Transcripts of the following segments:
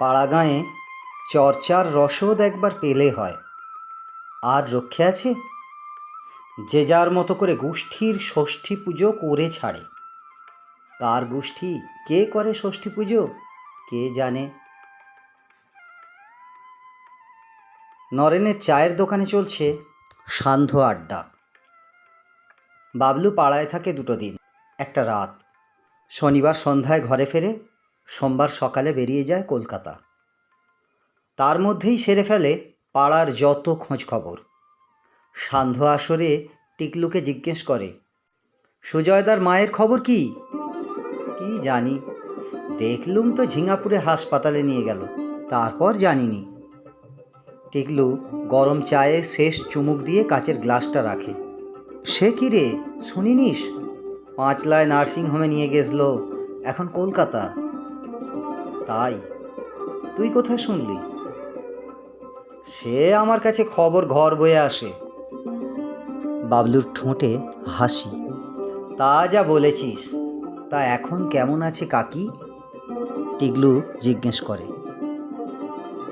পাড়াগাঁয়ে চর্চার রসদ একবার পেলে হয়। আর রক্ষে আছে? যে যার মতো করে গোষ্ঠীর ষষ্ঠী পুজো করে ছাড়ে। কার গোষ্ঠী? কে করে ষষ্ঠী পুজো? কে জানে? নরেনের চায়ের দোকানে চলছে সান্ধ্য আড্ডা। বাবলু পাড়ায় থাকে দুটো দিন, একটা রাত। শনিবার সন্ধ্যায় ঘরে ফেরে সোমবার সকালে বেরিয়ে যায় কলকাতা। তার মধ্যেই সেরে ফেলে পাড়ার যত খোঁজ খবর। সান্ধ্য আসরে টিকলুকে জিজ্ঞেস করে, সুজয়দার মায়ের খবর কি? কি জানি। দেখলুম তো ঝিঙাপুরে হাসপাতালে নিয়ে গেল, তারপর জানিনি। টিকলু গরম চায়ে শেষ চুমুক দিয়ে কাচের গ্লাসটা রাখে। সে কি রে? শুনিনিস? পাঁচলায় নার্সিংহোমে নিয়ে গেছলো এখন কলকাতা? তাই? তুই কোথায় শুনলি? সে আমার কাছে খবর ঘর বয়ে আসে। বাবলুর ঠোঁটে হাসি। তা যা বলেছিস, তা এখন কেমন আছে কাকি? টিগলু জিজ্ঞেস করে।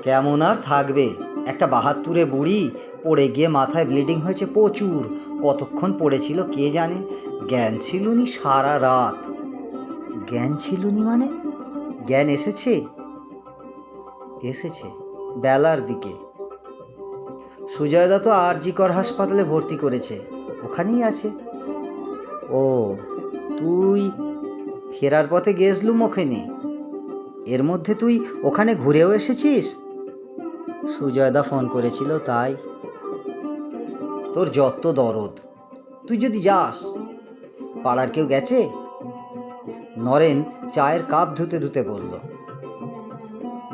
কেমন আর থাকবে? একটা বাহাত্তরে বুড়ি পড়ে গিয়ে মাথায় ব্লিডিং হয়েছে প্রচুর। কতক্ষণ পড়েছিল কে জানে? জ্ঞান ছিলুনি সারা রাত। জ্ঞান ছিলুনি মানে? জ্ঞান এসেছে? এসেছে, বেলার দিকে। সুজয়দা তো আর আরজিকর হাসপাতালে ভর্তি করেছে, ওখানেই আছে। ও, তুই ফেরার পথে গেছলুম ওখানে এর মধ্যে তুই ওখানে ঘুরেও এসেছিস? সুজয়দা ফোন করেছিল, তাই। তোর যত দরদ, তুই যদি যাস, পাড়ার কেউ গেছে? নরেন চায়ের কাপ ধুতে ধুতে বলল,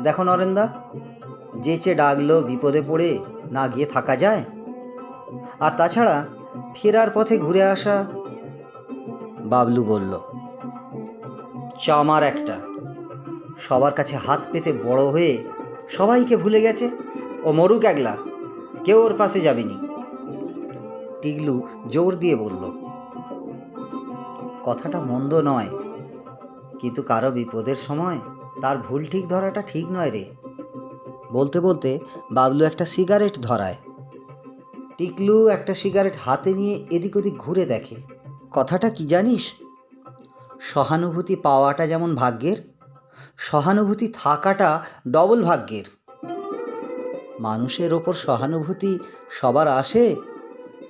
দেখো নরেনদা যেচে ডাকলো বিপদে পড়ে না গিয়ে থাকা যায়? আর তাছাড়া ফেরার পথে ঘুরে আসা? বাবলু বলল, চামার একটা। সবার কাছে হাত পেতে বড় হয়ে সবাইকে ভুলে গেছে ও মরুক একলা, কেউ ওর পাশে যাবেনি। টিগলু জোর দিয়ে বলল, কথাটা মন্দ নয়। কিন্তু কারও বিপদের সময় তার ভুল ঠিক ধরাটা ঠিক নয় রে। বলতে বলতে বাবলু একটা সিগারেট ধরায়। টিকলু একটা সিগারেট হাতে নিয়ে এদিক ওদিক ঘুরে দেখে। কথাটা কি জানিস? সহানুভূতি পাওয়াটা যেমন ভাগ্যের, সহানুভূতি থাকাটা ডবল ভাগ্যের। মানুষের ওপর সহানুভূতি সবার আসে,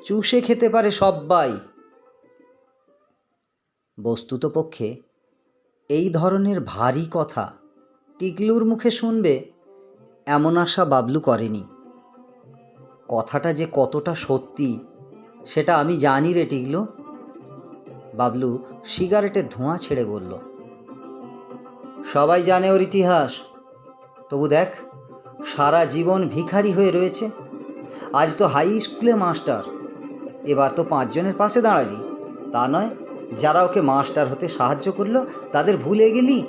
চুষে খেতে পারে সব্বাই। বস্তুত পক্ষে এই ধরনের ভারী কথা টিকলুর মুখে শুনবে, এমন আশা বাবলু করেনি। কথাটা যে কতটা সত্যি, সেটা আমি জানি রে টিকলু। বাবলু সিগারেটের ধোঁয়া ছেড়ে বলল, সবাই জানে ওর ইতিহাস। তবু দেখ, সারা জীবন ভিখারি হয়ে রয়েছে। আজ তো হাই স্কুলে মাস্টার এবার তো পাঁচজনের পাশে দাঁড়াবি। তা নয় যারা ওকে মাস্টার হতে সাহায্য করল, তাদের ভুলে গেলি?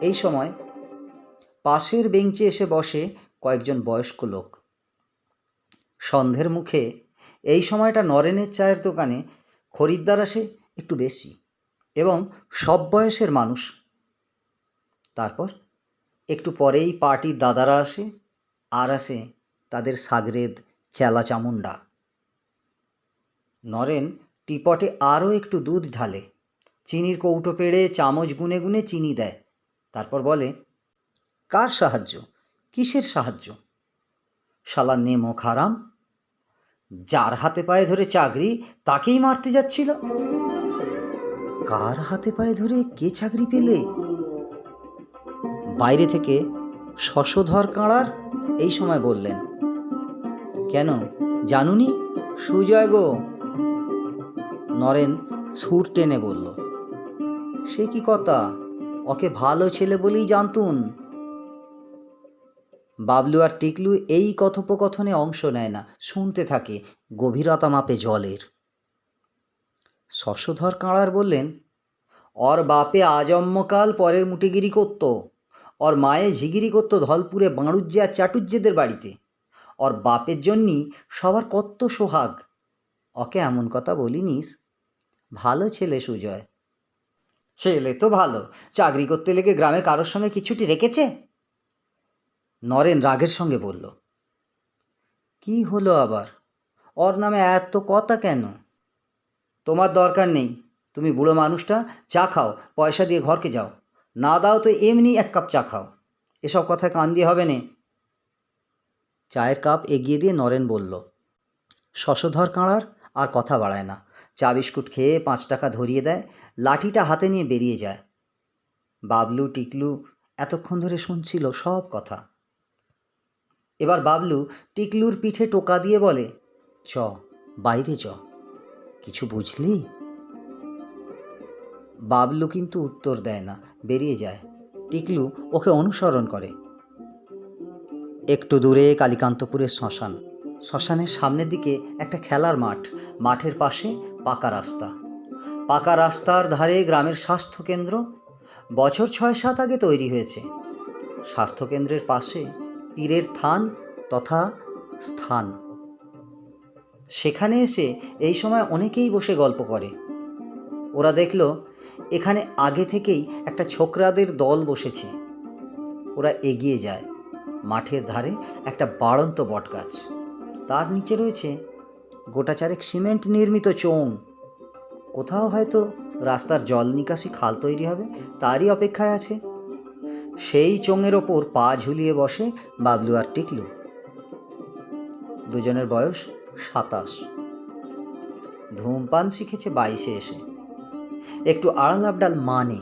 এই সময় পাশের বেঞ্চে এসে বসে কয়েকজন বয়স্ক লোক। সন্ধের মুখে এই সময়টা নরেনের চায়ের দোকানে খরিদ্দার আসে একটু বেশি এবং সব বয়সের মানুষ। তারপর একটু পরেই পার্টির দাদারা আসে, আর আসে তাদের সাগরেদ চেলা চামুন্ডা নরেন টিপটে আরও একটু দুধ ঢালে। চিনির কৌটো পেড়ে চামচ গুনে গুনে চিনি দেয়। তারপর বলে, কার সাহায্য? কিসের সাহায্য? শালা নেমো খারাম। যার হাতে পায়ে ধরে চাকরি, তাকেই মারতে যাচ্ছিল। কার হাতে পায়ে ধরে কে চাকরি পেলে? বাইরে থেকে শশধর কাঁড়ার এই সময় বললেন, কেন? জানুনি? সুজয় গো নরেন সুর টেনে বলল, সে কি কথা? ওকে ভালো ছেলে বলেই জানতুন? বাবলু আর টিকলু এই কথোপকথনে অংশ নেয় না, শুনতে থাকে গভীরতা মাপে জলের। শশধর কাঁড়ার বললেন, ওর বাপে আজম্মকাল পরের মুটিগিরি করতো। ওর মায়ে ঝিগিরি করতো ধলপুরে বাঁড়ুজ্জে আর চাটুজ্জেদের বাড়িতে। ওর বাপের জন্যই সবার কত সোহাগ। ওকে এমন কথা বলিনিস ভালো ছেলে সুজয়। ছেলে তো ভালো। চাকরি করতে লেগে গ্রামে কারোর সঙ্গে কিছুটি রেখেছে? নরেন রাগের সঙ্গে বলল, কি হলো আবার? ওর নামে এত কথা কেন? তোমার দরকার নেই। তুমি বুড়ো মানুষটা, চা খাও, পয়সা দিয়ে ঘরকে যাও। না দাও তো এমনি এক কাপ চা খাও। এসব কথায় কান দিয়ে হবে নে। চায়ের কাপ এগিয়ে দিয়ে নরেন বলল, শশধর কাঁড়ার আর কথা বাড়ায় না। চা বিস্কুট খেয়ে পাঁচ টাকা ধরিয়ে দেয়, লাঠিটা হাতে নিয়ে বেরিয়ে যায়। বাবলু, টিকলু এতক্ষণ ধরে শুনছিল সব কথা। এবার বাবলু টিকলুর পিঠে টোকা দিয়ে বলে, চ, বাইরে চ। কিছু বুঝলি? বাবলু কিন্তু উত্তর দেয় না, বেরিয়ে যায়। টিকলু ওকে অনুসরণ করে। একটু দূরে কালীকান্তপুরের শ্মশান। শ্মশানের সামনের দিকে একটা খেলার মাঠ। মাঠের পাশে পাকা রাস্তা। পাকা রাস্তার ধারে গ্রামের স্বাস্থ্যকেন্দ্র। বছর ছয় সাত আগে তৈরি হয়েছে। স্বাস্থ্যকেন্দ্রের পাশে পীরের থান তথা স্থান। সেখানে এসে এই সময় অনেকেই বসে গল্প করে। ওরা দেখল, এখানে আগে থেকেই একটা ছোকরাদের দল বসেছে। ওরা এগিয়ে যায়। মাঠের ধারে একটা বাড়ন্ত বটগাছ। তার নিচে রয়েছে গোটা চারেক সিমেন্ট নির্মিত চোং কোথাও হয়তো রাস্তার জল নিকাশি খাল তৈরি হবে, তারই অপেক্ষায় আছে। সেই চোঙের ওপর পা ঝুলিয়ে বসে বাবলু আর টিকলু। দুজনের বয়স সাতাশ। ধূমপান শিখেছে বাইশে এসে। একটু আড়াল আবডাল মানে।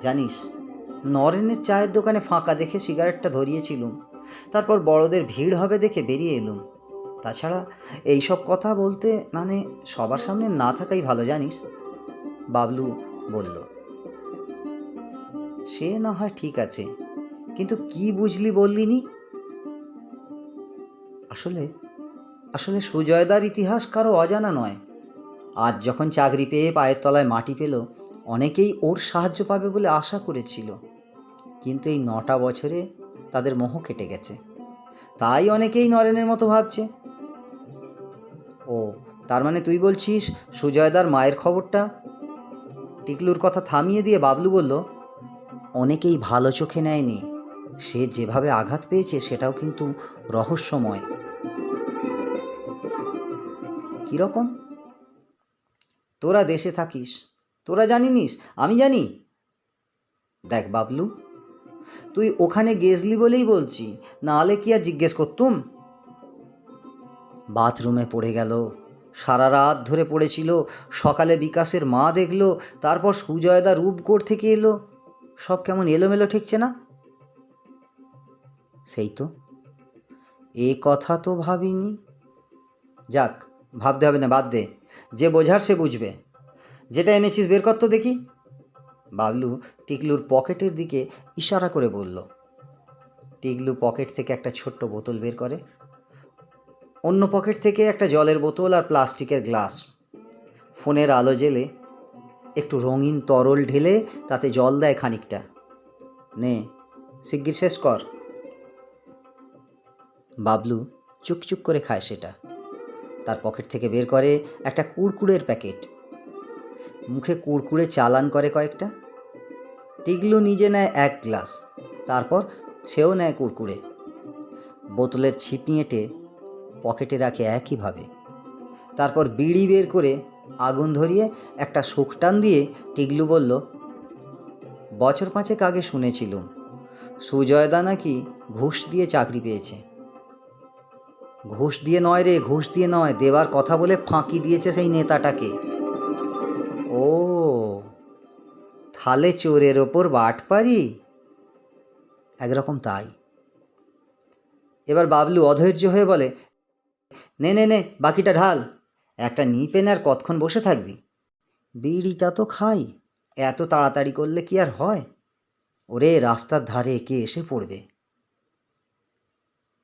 জানিস, নরেনের চায়ের দোকানে ফাঁকা দেখে সিগারেটটা ধরিয়েছিলুম। তারপর বড়দের ভিড় হবে দেখে বেরিয়ে এলুম। তাছাড়া এইসব কথা বলতে মানে সবার সামনে না থাকাই ভালো, জানিস? বাবলু বলল, সে না হয় ঠিক আছে, কিন্তু কি বুঝলি বললিনি? আসলে আসলে সুজয়দার ইতিহাস কারও অজানা নয়। আজ যখন চাকরি পেয়ে পায়ের তলায় মাটি পেল, অনেকেই ওর সাহায্য পাবে বলে আশা করেছিল। কিন্তু এই নটা বছরে তাদের মোহ কেটে গেছে। তাই অনেকেই নরেনের মতো ভাবছে। ও, তার মানে তুই বলছিস সুজয়দার মায়ের খবরটা? টিকলুর কথা থামিয়ে দিয়ে বাবলু বলল, অনেকেই ভালো চোখে নেয়নি। সে যেভাবে আঘাত পেয়েছে সেটাও কিন্তু রহস্যময়। কীরকম? তোরা দেশে থাকিস। তোরা জানিনিস? আমি জানি। দেখ বাবলু তুই ওখানে গেছলি বলেই বলছি, নাহলে কি আর জিজ্ঞেস করতুম? বাথরুমে পড়ে গেল, সারা রাত ধরে পড়েছিল, সকালে বিকাশের মা দেখল, তারপর সুজয়দা রূপগড় থেকে এলো, সব কেমন এলোমেলো ঠেকছে না? সেই তো, এ কথা তো ভাবিনি। যাক, ভাবতে হবে না, বাদ দে, যে বোঝার সে বুঝবে। যেটা এনেছিস বের কর তো দেখি। বাবলু টিকলুর পকেটের দিকে ইশারা করে বলল, টিকলু পকেট থেকে একটা ছোট্ট বোতল বের করে। অন্য পকেট থেকে একটা জলের বোতল আর প্লাস্টিকের গ্লাস। ফোনের আলো জেলে একটু রঙিন তরল ঢেলে তাতে জল দেয় খানিকটা। নে, শিগগির শেষ কর। বাবলু চুপচুপ করে খায় সেটা। তার পকেট থেকে বের করে একটা কুড়কুড়ের প্যাকেট। মুখে কুড়কুড়ে চালান করে কয়েকটা। টিগলু নিজে নেয় এক গ্লাস, তারপর সেও নেয় কুড়কুড়ে। বোতলের ছিপ নিয়েটে পকেটে রাখে একইভাবে। তারপর বিড়ি বের করে আগুন ধরিয়ে একটা শুকটান দিয়ে টিগলু বলল, বছর পাঁচেক আগে শুনেছিলুম সুজয়দা নাকি ঘুষ দিয়ে চাকরি পেয়েছে। ঘুষ দিয়ে নয় রে, ঘুষ দিয়ে নয়, দেবার কথা বলে ফাঁকি দিয়েছে সেই নেতাটাকে। থালে চোরের ওপর বাট পারি? একরকম তাই। এবার বাবলু অধৈর্য হয়ে বলে, নে নে নে, বাকিটা ঢাল। একটা নিপেন আর কতক্ষণ বসে থাকবি? বিড়িটা তো খাই। এত তাড়াতাড়ি করলে কি আর হয়? ওরে, রাস্তার ধারে কে এসে পড়বে?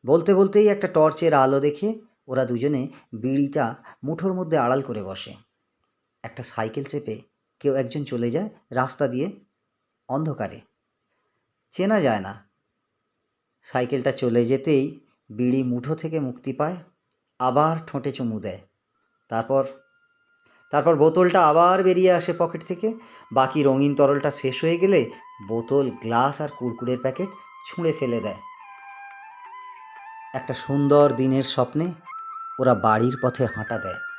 বলতে বলতেই একটা টর্চের আলো দেখে ওরা দুজনে বিড়িটা মুঠোর মধ্যে আড়াল করে বসে। একটা সাইকেল চেপে কেউ একজন চলে যায় রাস্তা দিয়ে অন্ধকারে। চেনা যায় না। সাইকেলটা চলে যেতেই বিড়ি মুঠো থেকে মুক্তি পায়, আবার ঠোঁটে চুমু দেয়। তারপর তারপর বোতলটা আবার বেরিয়ে আসে পকেট থেকে। বাকি রঙিন তরলটা শেষ হয়ে গেলে বোতল, গ্লাস আর কুরকুরের প্যাকেট ছুঁড়ে ফেলে দেয়। একটা সুন্দর দিনের স্বপ্নে ওরা বাড়ির পথে হাঁটা দেয়।